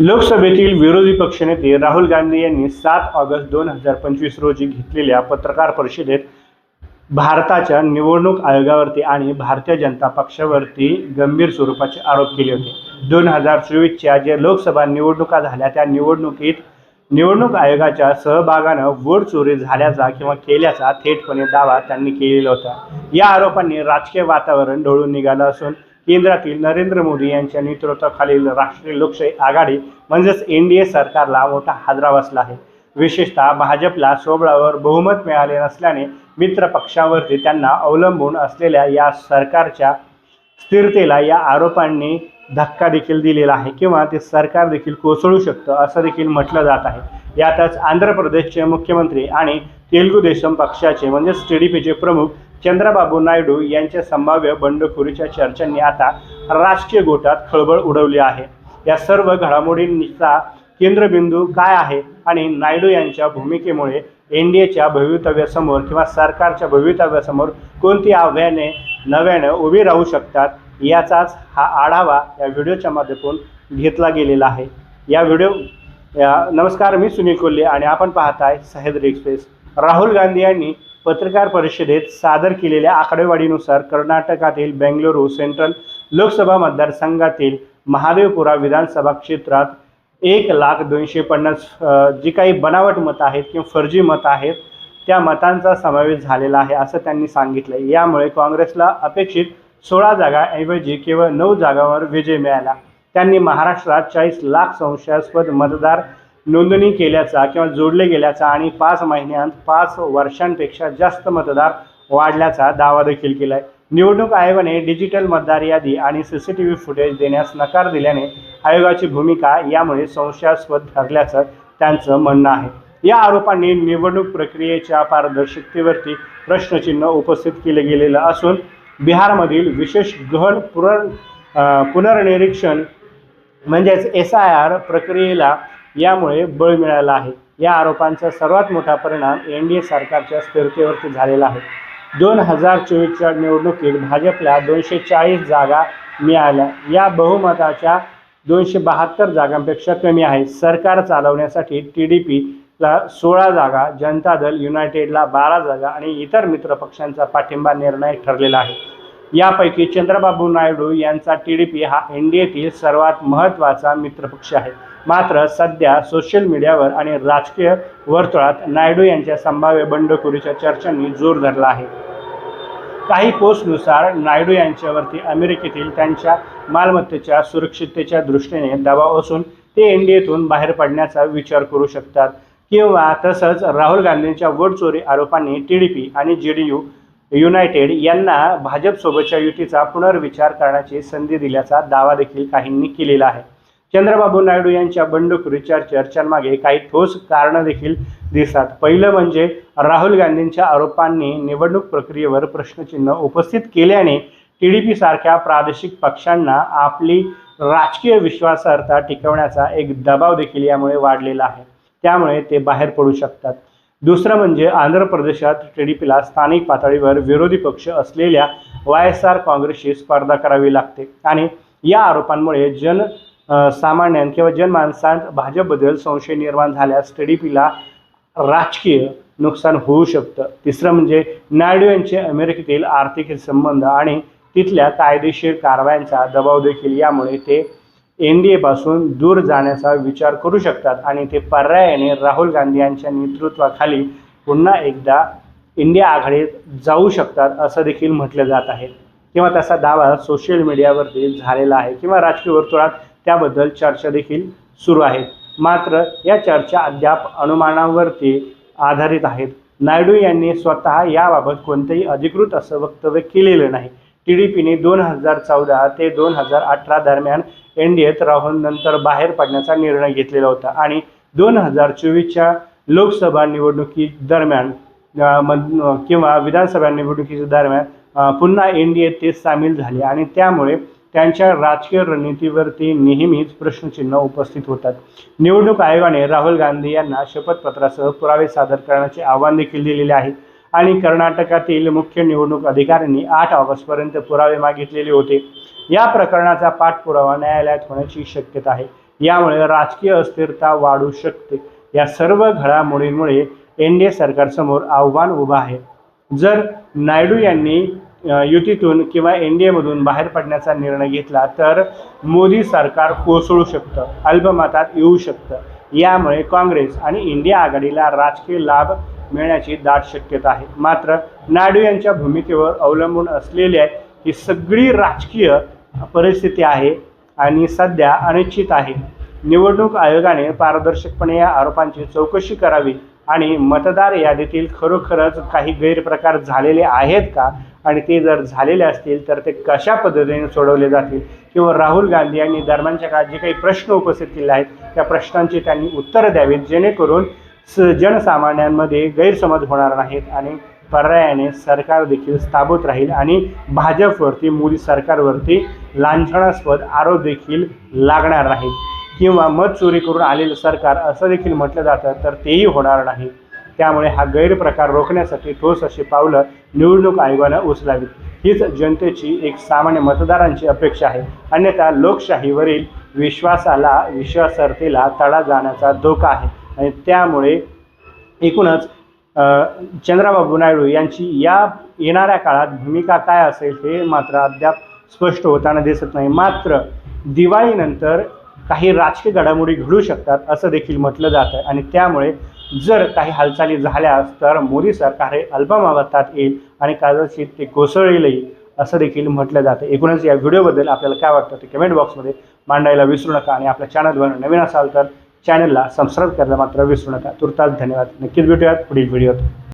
लोकसभेतील विरोधी पक्षनेते राहुल गांधी यांनी सात ऑगस्ट दोन हजार पंचवीस रोजी घेतलेल्या पत्रकार परिषदेत भारताच्या निवडणूक आयोगावरती आणि भारतीय जनता पक्षावरती गंभीर स्वरूपाचे आरोप केले होते. दोन हजार चोवीसच्या ज्या लोकसभा निवडणुका झाल्या त्या निवडणुकीत निवडणूक आयोगाच्या सहभागानं वोट चोरी झाल्याचा किंवा केल्याचा थेटपणे दावा त्यांनी केलेला होता. या आरोपांनी राजकीय वातावरण ढळून निघालं असून केंद्रातील नरेंद्र मोदी यांच्या नेतृत्वाखालील राष्ट्रीय लोकशाही आघाडी म्हणजेच एन डी ए सरकारला मोठा हादरा बसला आहे. विशेषतः भाजपला सोबळावर बहुमत मिळाले नसल्याने मित्र पक्षावरती त्यांना अवलंबून असलेल्या या सरकारच्या स्थिरतेला या आरोपांनी धक्का देखील दिलेला आहे किंवा ते सरकार देखील कोसळू शकतं असं देखील म्हटलं जात आहे. यातच आंध्र प्रदेशचे मुख्यमंत्री आणि तेलुगू देशम पक्षाचे म्हणजेच टी डी पीचे प्रमुख चंद्रबाबू नायडू यांच्या संभाव्य बंडखोरीच्या चर्चांनी आता राजकीय गोटात खळबळ उडवली आहे. या सर्व घडामोडींचा केंद्रबिंदू काय आहे आणि नायडू यांच्या भूमिकेमुळे एन डी एच्या भवितव्यासमोर किंवा सरकारच्या भवितव्यासमोर कोणती आव्हाने नव्यानं उभी राहू शकतात याचाच हा आढावा या व्हिडिओच्या माध्यमातून घेतला गेलेला आहे. या व्हिडिओ नमस्कार मी सुनील कोल्हे आणि आपण पाहताय सह्याद्री एक्सप्रेस. राहुल गांधी यांनी पत्रकार परिषदेत सादर केलेल्या आकडेवारीनुसार कर्नाटकातील बेंगलुरू सेंट्रल लोकसभा मतदारसंघातील महादेवपुरा विधानसभा क्षेत्रात एक लाख दोनशे पन्नास जी काही बनावट मतं आहेत किंवा फर्जी मतं आहेत त्या मतांचा समावेश झालेला आहे असं त्यांनी सांगितलं यामुळे काँग्रेसला अपेक्षित सोळा जागाऐवजी केवळ नऊ जागांवर विजय मिळाला. त्यांनी महाराष्ट्रात चाळीस लाख संशयास्पद मतदार नोंदणी केल्याचा किंवा जोडले गेल्याचा आणि पाच महिन्यांत पाच वर्षांपेक्षा जास्त मतदार वाढल्याचा दावा देखील केला आहे निवडणूक आयोगाने डिजिटल मतदार यादी आणि C C T V footage देण्यास नकार दिल्याने आयोगाची भूमिका यामुळे संशयास्पद ठरल्याचं त्यांचं म्हणणं आहे. या आरोपांनी निवडणूक प्रक्रियेच्या पारदर्शकतेवरती प्रश्नचिन्ह उपस्थित केले गेलेलं असून बिहारमधील विशेष गहन पुनर पुनर्निरीक्षण म्हणजेच एस आय आर प्रक्रियेला यामुळे बळ मिळाला आहे. या आरोपांचा सर्वात मोठा परिणाम एन डी ए सरकारच्या स्थिरतेवरती झालेला आहे. दोन हजार चोवीसच्या निवडणुकीत भाजपला दोनशे चाळीस जागा मिळाल्या. या बहुमताच्या दोनशे बहात्तर जागांपेक्षा कमी आहे. सरकार चालवण्यासाठी टी डी पीला सोळा जागा जनता दल युनायटेडला बारा जागा आणि इतर मित्र पक्षांचा पाठिंबा निर्णय ठरलेला आहे. यापैकी चंद्रबाबू नायडू यांचा टी डी पी हा एन डी एतील सर्वात महत्त्वाचा मित्रपक्ष आहे. मात्र सध्या सोशल मीडियावर आणि राजकीय वर्तुळात नायडू यांच्या संभाव्य बंडखोरीच्या चर्चांनी जोर धरला आहे. काही पोस्टनुसार नायडू यांच्यावरती अमेरिकेतील त्यांच्या मालमत्तेच्या सुरक्षिततेच्या दृष्टीने दबाव असून ते एन डी एतून बाहेर पडण्याचा विचार करू शकतात किंवा तसंच राहुल गांधींच्या वोटचोरी आरोपांनी टी डी पी आणि जे डी यू युनायटेड यांना भाजपसोबतच्या युतीचा पुनर्विचार करण्याची संधी दिल्याचा दावा देखील काहींनी केलेला आहे. चंद्रबाबू नायडू यांच्या बंडखोरीच्या चर्चांमागे काही ठोस कारणं देखील दिसतात. पहिलं म्हणजे राहुल गांधींच्या आरोपांनी निवडणूक प्रक्रियेवर प्रश्नचिन्ह उपस्थित केल्याने टी डी पीसारख्या प्रादेशिक पक्षांना आपली राजकीय विश्वासार्हता टिकवण्याचा एक दबाव देखील यामुळे वाढलेला आहे. त्यामुळे ते बाहेर पडू शकतात. दुसरं म्हणजे आंध्र प्रदेशात टी डी पीला स्थानिक पातळीवर विरोधी पक्ष असलेल्या वाय एस आर काँग्रेसशी स्पर्धा करावी लागते आणि या आरोपांमुळे जन सामान्यां किंवा जनमानसांत भाजपबद्दल संशय निर्माण झाल्यास स्टडीपीला राजकीय नुकसान होऊ शकतं. तिसरं म्हणजे नायडू यांचे अमेरिकेतील आर्थिक संबंध आणि तिथल्या कायदेशीर कारवायांचा दबाव देखील यामुळे ते एन डी एपासून दूर जाण्याचा विचार करू शकतात आणि ते पर्यायाने राहुल गांधी यांच्या नेतृत्वाखाली पुन्हा एकदा इंडिया आघाडीत जाऊ शकतात असं देखील म्हटलं जात आहे. किंवा तसा दावा सोशल मीडियावरती झालेला आहे. किंवा राजकीय वर्तुळात त्याबद्दल चर्चा देखील सुरू आहेत मात्र या चर्चा अद्याप अनुमानावरती आधारित आहेत. नायडू यांनी स्वतः याबाबत कोणतेही अधिकृत असं वक्तव्य केलेलं नाही. टी डी पीने दोन हजार चौदा ते दोन हजार अठरा दरम्यान एन डी एत राहून नंतर बाहेर पडण्याचा निर्णय घेतलेला होता आणि दोन हजार चोवीसच्या लोकसभा निवडणुकी दरम्यान किंवा विधानसभा निवडणुकीच्या दरम्यान पुन्हा एन डी एत ते सामील झाले आणि त्यामुळे त्यांच्या राजकीय रणनीतीवरती नेहमीच प्रश्नचिन्ह उपस्थित होतात. निवडणूक आयोगाने राहुल गांधी यांना शपथपत्रासह पुरावे सादर करण्याचे आव्हान देखील दिलेले आहे. आणि कर्नाटकातील मुख्य निवडणूक अधिकाऱ्यांनी आठ ऑगस्टपर्यंत पुरावे मागितलेले होते. या प्रकरणाचा पाठपुरावा न्यायालयात होण्याची शक्यता आहे. यामुळे राजकीय अस्थिरता वाढू शकते. या सर्व घडामोडींमुळे एन डी ए सरकारसमोर आव्हान उभं आहे. जर नायडू यांनी युतीतून किंवा एन डी एमधून बाहेर पडण्याचा निर्णय घेतला तर मोदी सरकार कोसळू शकतं अल्पमतात येऊ शकतं. यामुळे काँग्रेस आणि इंडिया आघाडीला राजकीय लाभ मिळण्याची दाट शक्यता आहे. मात्र नायडू यांच्या भूमिकेवर अवलंबून असलेल्या ही सगळी राजकीय परिस्थिती आहे आणि सध्या अनिश्चित आहे. निवडणूक आयोगाने पारदर्शकपणे या आरोपांची चौकशी करावी आणि मतदार यादीतील खरोखरच काही गैरप्रकार झालेले आहेत का? आणि ते जर झालेले असतील तर ते कशा पद्धतीने सोडवले जातील? किंवा राहुल गांधी यांनी दरम्यानच्या काळात जे काही प्रश्न उपस्थित केले आहेत त्या प्रश्नांची त्यांनी उत्तरं द्यावीत जेणेकरून स जनसामान्यांमध्ये गैरसमज होणार नाहीत आणि पर्यायाने सरकार देखील स्थापित राहील आणि भाजपवरती मोदी सरकारवरती लांछनास्पद आरोप देखील लागणार नाहीत किंवा मत चोरी करून आलेलं सरकार असं देखील म्हटलं जातं तर तेही होणार नाही. त्यामुळे हा गैरप्रकार रोखण्यासाठी ठोस अशी पावलं निवडणूक आयोगानं उचलावीत. हीच जनतेची एक सामान्य मतदारांची अपेक्षा आहे. अन्यथा लोकशाहीवरील विश्वासाला विश्वासार्हतेला तडा जाण्याचा धोका आहे. आणि त्यामुळे एकूणच चंद्राबाबू नायडू यांची या येणाऱ्या काळात भूमिका काय असेल हे मात्र अद्याप स्पष्ट होताना दिसत नाही. मात्र दिवाळीनंतर काही राजकीय घडामोडी घडू शकतात असं देखील म्हटलं जातं. आणि त्यामुळे जर काही हालचाली झाल्यास तर मोदी सरकार हे अल्पमावतात येईल आणि कदाचित ते कोसळेलही असं देखील म्हटलं जातं. एकूणच या व्हिडिओबद्दल आपल्याला काय वाटतं ते कमेंट बॉक्समध्ये मांडायला विसरू नका आणि आपल्या चॅनलवर नवीन असाल तर चॅनलला सबस्क्राईब करायला मात्र विसरू नका. तुर्तास धन्यवाद. नक्कीच भेटूयात पुढील व्हिडिओत.